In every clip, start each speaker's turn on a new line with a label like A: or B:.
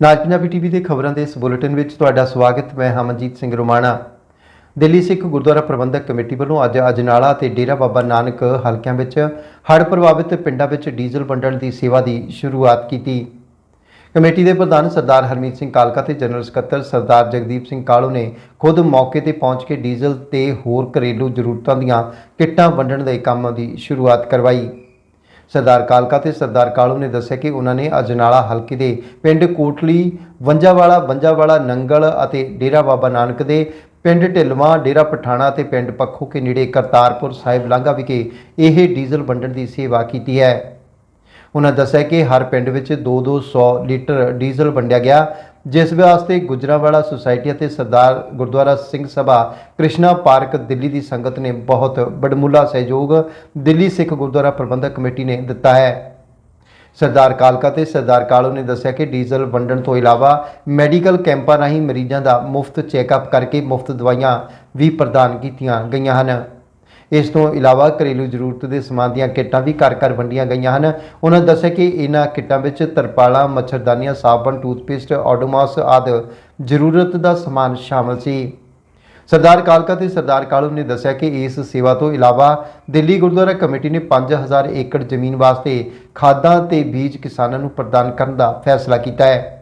A: ਨਾਜ Punjabi TV ਦੇ ਖਬਰਾਂ ਦੇ ਇਸ ਬੁਲੇਟਿਨ ਵਿੱਚ ਤੁਹਾਡਾ ਸਵਾਗਤ, ਮੈਂ ਹਮਨਜੀਤ ਸਿੰਘ ਰੋਮਾਣਾ। ਦਿੱਲੀ ਸਿੱਖ ਗੁਰਦੁਆਰਾ ਪ੍ਰਬੰਧਕ ਕਮੇਟੀ ਵੱਲੋਂ ਅੱਜ ਅਜਨਾਲਾ ਤੇ ਡੇਰਾ ਬਾਬਾ ਨਾਨਕ ਹਲਕਿਆਂ ਵਿੱਚ ਹੜ੍ਹ ਪ੍ਰਭਾਵਿਤ ਪਿੰਡਾਂ ਵਿੱਚ ਡੀਜ਼ਲ ਵੰਡਣ ਦੀ ਸੇਵਾ ਦੀ ਸ਼ੁਰੂਆਤ ਕੀਤੀ। ਕਮੇਟੀ ਦੇ ਪ੍ਰਧਾਨ ਸਰਦਾਰ ਹਰਮੀਤ ਸਿੰਘ ਕਾਲਕਾ ਤੇ ਜਨਰਲ ਸਕੱਤਰ ਸਰਦਾਰ ਜਗਦੀਪ ਸਿੰਘ ਕਾਲੋ ਨੇ ਖੁਦ ਮੌਕੇ ਤੇ ਪਹੁੰਚ ਕੇ ਡੀਜ਼ਲ ਤੇ ਹੋਰ ਘਰੇਲੂ ਜ਼ਰੂਰਤਾਂ ਦੀਆਂ ਕਿੱਟਾਂ ਵੰਡਣ ਦੇ ਕੰਮ ਦੀ ਸ਼ੁਰੂਆਤ ਕਰਵਾਈ। ਸਰਦਾਰ ਕਾਲਕਾ ਤੇ ਸਰਦਾਰ ਕਾਲੂ ਨੇ ਦੱਸਿਆ ਕਿ ਉਹਨਾਂ ਨੇ ਅਜਨਾਲਾ ਹਲਕੇ ਦੇ ਪਿੰਡ ਕੋਟਲੀ, ਵੰਜਾਵਾਲਾ ਵੰਜਾਵਾਲਾ, ਨੰਗਲ ਅਤੇ ਡੇਰਾ ਬਾਬਾ ਨਾਨਕ ਦੇ ਪਿੰਡ ਢਿਲਵਾਂ, ਡੇਰਾ ਪਠਾਣਾ ਤੇ ਪਿੰਡ ਪੱਖੋ ਕੇ ਨੇੜੇ ਕਰਤਾਰਪੁਰ ਸਾਹਿਬ ਲਾਂਘਾ ਵਿਖੇ ਇਹ ਡੀਜ਼ਲ ਵੰਡਣ ਦੀ ਸੇਵਾ ਕੀਤੀ ਹੈ। ਉਹਨਾਂ ਦੱਸਿਆ ਕਿ ਹਰ ਪਿੰਡ ਵਿੱਚ 2-200 ਲੀਟਰ ਡੀਜ਼ਲ ਵੰਡਿਆ ਗਿਆ, ਜਿਸ ਵਾਸਤੇ ਗੁਜਰਾਵਾਲਾ ਸੁਸਾਇਟੀ ਅਤੇ ਸਰਦਾਰ ਗੁਰਦੁਆਰਾ ਸਿੰਘ ਸਭਾ ਕ੍ਰਿਸ਼ਨਾ ਪਾਰਕ ਦਿੱਲੀ ਦੀ ਸੰਗਤ ਨੇ ਬਹੁਤ ਬੜਮੁੱਲਾ ਸਹਿਯੋਗ ਦਿੱਲੀ ਸਿੱਖ ਗੁਰਦੁਆਰਾ ਪ੍ਰਬੰਧਕ ਕਮੇਟੀ ਨੇ ਦਿੱਤਾ ਹੈ। ਸਰਦਾਰ ਕਾਲਕਾ ਤੇ ਸਰਦਾਰ ਕਾਲੂ ਨੇ ਦੱਸਿਆ ਕਿ ਡੀਜ਼ਲ ਵੰਡਣ ਤੋਂ ਇਲਾਵਾ ਮੈਡੀਕਲ ਕੈਂਪਾਂ ਰਾਹੀਂ ਮਰੀਜ਼ਾਂ ਦਾ ਮੁਫਤ ਚੈੱਕਅਪ ਕਰਕੇ ਮੁਫਤ ਦਵਾਈਆਂ ਵੀ ਪ੍ਰਦਾਨ ਕੀਤੀਆਂ ਗਈਆਂ ਹਨ। ਇਸ ਤੋਂ ਇਲਾਵਾ ਘਰੇਲੂ ਜ਼ਰੂਰਤ ਦੇ ਸਮਾਨ ਦੀਆਂ ਕਿੱਟਾਂ ਵੀ ਘਰ ਘਰ ਵੰਡੀਆਂ ਗਈਆਂ ਹਨ। ਉਹਨਾਂ ਦੱਸਿਆ ਕਿ ਇਹਨਾਂ ਕਿੱਟਾਂ ਵਿੱਚ ਤਰਪਾਲਾਂ, ਮੱਛਰਦਾਨੀਆਂ, ਸਾਬਣ, ਟੂਥਪੇਸਟ ਆਡੋਮਾਸ ਆਦਿ ਜ਼ਰੂਰਤ ਦਾ ਸਮਾਨ ਸ਼ਾਮਲ ਸੀ। ਸਰਦਾਰ ਕਾਲਕਾ ਤੇ ਸਰਦਾਰ ਕਾਲੂ ਨੇ ਦੱਸਿਆ ਕਿ ਇਸ ਸੇਵਾ ਤੋਂ ਇਲਾਵਾ ਦਿੱਲੀ ਗੁਰਦੁਆਰਾ ਕਮੇਟੀ ਨੇ 5000 ਏਕੜ ਜ਼ਮੀਨ ਵਾਸਤੇ ਖਾਦਾਂ ਤੇ ਬੀਜ ਕਿਸਾਨਾਂ ਨੂੰ ਪ੍ਰਦਾਨ ਕਰਨ ਦਾ ਫੈਸਲਾ ਕੀਤਾ ਹੈ।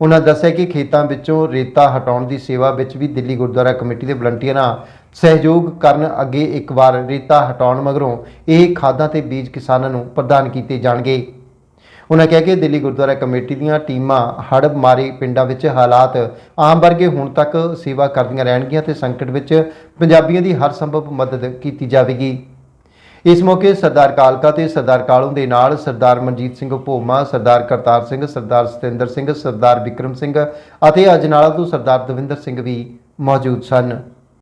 A: ਉਹਨਾਂ ਦੱਸਿਆ ਕਿ ਖੇਤਾਂ ਵਿੱਚੋਂ ਰੇਤਾ ਹਟਾਉਣ ਦੀ ਸੇਵਾ ਵਿੱਚ ਵੀ ਦਿੱਲੀ ਗੁਰਦੁਆਰਾ ਕਮੇਟੀ ਦੇ ਵਲੰਟੀਅਰਾਂ ਸਹਿਯੋਗ ਕਰਨ ਅੱਗੇ ਇੱਕ ਵਾਰ ਰੇਤਾ ਹਟਾਉਣ ਮਗਰੋਂ ਇਹ ਖਾਦਾਂ ਤੇ ਬੀਜ ਕਿਸਾਨਾਂ ਨੂੰ ਪ੍ਰਦਾਨ ਕੀਤੇ ਜਾਣਗੇ। ਉਹਨਾਂ ਕਹਿ ਕੇ ਦਿੱਲੀ ਗੁਰਦੁਆਰਾ ਕਮੇਟੀ ਦੀਆਂ ਟੀਮਾਂ ਹੜ੍ਹ ਮਾਰੇ ਪਿੰਡਾਂ ਵਿੱਚ ਹਾਲਾਤ ਆਮ ਵਰਗੇ ਹੁਣ ਤੱਕ ਸੇਵਾ ਕਰਦੀਆਂ ਰਹਿਣਗੀਆਂ ਤੇ ਸੰਕਟ ਵਿੱਚ ਪੰਜਾਬੀਆਂ ਦੀ ਹਰ ਸੰਭਵ ਮਦਦ ਕੀਤੀ ਜਾਵੇਗੀ। ਇਸ ਮੌਕੇ ਸਰਦਾਰ ਕਾਲਕਾ ਤੇ ਸਰਦਾਰ ਕਾਲੂ ਦੇ ਨਾਲ ਸਰਦਾਰ ਮਨਜੀਤ ਸਿੰਘ ਭੋਮਾ, ਸਰਦਾਰ ਕਰਤਾਰ ਸਿੰਘ, ਸਰਦਾਰ ਸਤਿੰਦਰ ਸਿੰਘ, ਸਰਦਾਰ ਵਿਕਰਮ ਸਿੰਘ ਅਤੇ ਅਜਨਾਲਾ ਤੋਂ ਸਰਦਾਰ ਦਵਿੰਦਰ ਸਿੰਘ ਵੀ ਮੌਜੂਦ ਸਨ।